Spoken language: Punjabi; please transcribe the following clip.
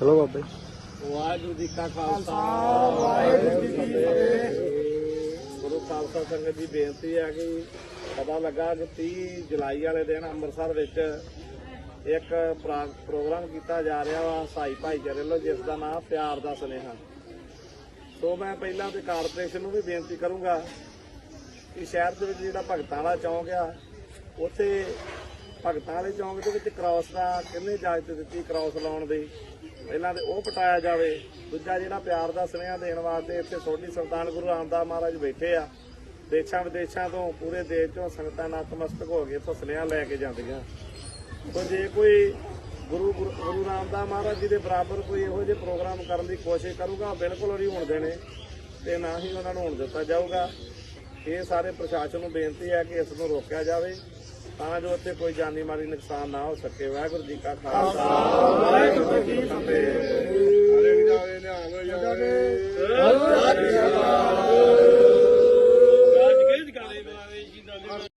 ਚਲੋ ਬਾਬੇ। ਵਾਹਿਗੁਰੂ ਜੀ ਕਾ ਖਾਲਸਾ ਵਾਹਿਗੁਰੂ ਜੀ ਕੀ ਫਤਿਹ। ਗੁਰੂ ਖਾਲਸਾ ਸੰਗਤ ਦੀ ਬੇਨਤੀ ਹੈ ਕਿ ਪਤਾ ਲੱਗਾ ਕਿ 30 ਜੁਲਾਈ ਵਾਲੇ ਦਿਨ ਅੰਮ੍ਰਿਤਸਰ ਵਿੱਚ ਇੱਕ ਪ੍ਰਾ- ਪ੍ਰੋਗਰਾਮ ਕੀਤਾ ਜਾ ਰਿਹਾ ਵਾ ਸਾਈ ਭਾਈਚਾਰੇ ਵੱਲੋਂ ਜਿਸ ਦਾ ਨਾਮ ਪਿਆਰ ਦਾ ਸੁਨੇਹਾ। ਸੋ ਮੈਂ ਪਹਿਲਾਂ ਤੇ ਕਾਰਪੋਰੇਸ਼ਨ ਨੂੰ ਵੀ ਬੇਨਤੀ ਕਰੂੰਗਾ ਕਿ ਸ਼ਹਿਰ ਦੇ ਵਿੱਚ ਜਿਹੜਾ ਭਗਤਾਂ ਵਾਲਾ ਚੌਂਕ ਆ ਉੱਥੇ ਭਗਤਾਂ ਵਾਲੇ ਚੌਂਕ ਦੇ ਵਿੱਚ ਕ੍ਰਾਸ ਦਾ ਕਿੰਨੇ ਇਜਾਜ਼ਤ ਦਿੱਤੀ ਕ੍ਰਾਸ ਲਾਉਣ ਦੀ? ਪਹਿਲਾਂ ਤੇ ਉਹ ਪਟਾਇਆ ਜਾਵੇ। ਦੂਜਾ ਜਿਹੜਾ ਪਿਆਰ ਦਾ ਸੁਨੇਹਾ ਦੇਣ ਵਾਸਤੇ ਇੱਥੇ ਸੋਢੀ ਸੁਲਤਾਨ ਗੁਰੂ ਰਾਮਦਾਸ ਮਹਾਰਾਜ ਬੈਠੇ ਆ। ਦੇਸ਼ਾਂ ਵਿਦੇਸ਼ਾਂ ਤੋਂ, ਪੂਰੇ ਦੇਸ਼ ਤੋਂ ਸੰਗਤਾਂ ਨਤਮਸਤਕ ਹੋ ਕੇ ਇੱਥੋਂ ਸੁਨੇਹਾ ਲੈ ਕੇ ਜਾਂਦੀਆਂ। ਸੋ ਜੇ ਕੋਈ ਗੁਰੂ ਗੁਰੂ ਗੁਰੂ ਰਾਮਦਾਸ ਮਹਾਰਾਜ ਜੀ ਦੇ ਬਰਾਬਰ ਕੋਈ ਇਹੋ ਜਿਹੇ ਪ੍ਰੋਗਰਾਮ ਕਰਨ ਦੀ ਕੋਸ਼ਿਸ਼ ਕਰੂਗਾ ਬਿਲਕੁਲ ਨਹੀਂ ਹੋਣ ਦੇਣੇ ਤੇ ਨਾ ਹੀ ਉਹਨਾਂ ਨੂੰ ਹੋਣ ਦਿੱਤਾ ਜਾਊਗਾ। ਇਹ ਸਾਰੇ ਪ੍ਰਸ਼ਾਸਨ ਨੂੰ ਬੇਨਤੀ ਹੈ ਕਿ ਇਸ ਨੂੰ ਰੋਕਿਆ ਜਾਵੇ। ਤਾਂ ਜੋ ਉੱਥੇ ਕੋਈ ਜਾਨੀ ਮਾਰੀ ਨੁਕਸਾਨ ਨਾ ਹੋ ਸਕੇ। ਵਾਹਿਗੁਰੂ ਜੀ ਕਾ ਖਾਲਸਾ। ਵਾਹਿਗੁਰੂ ਜੀ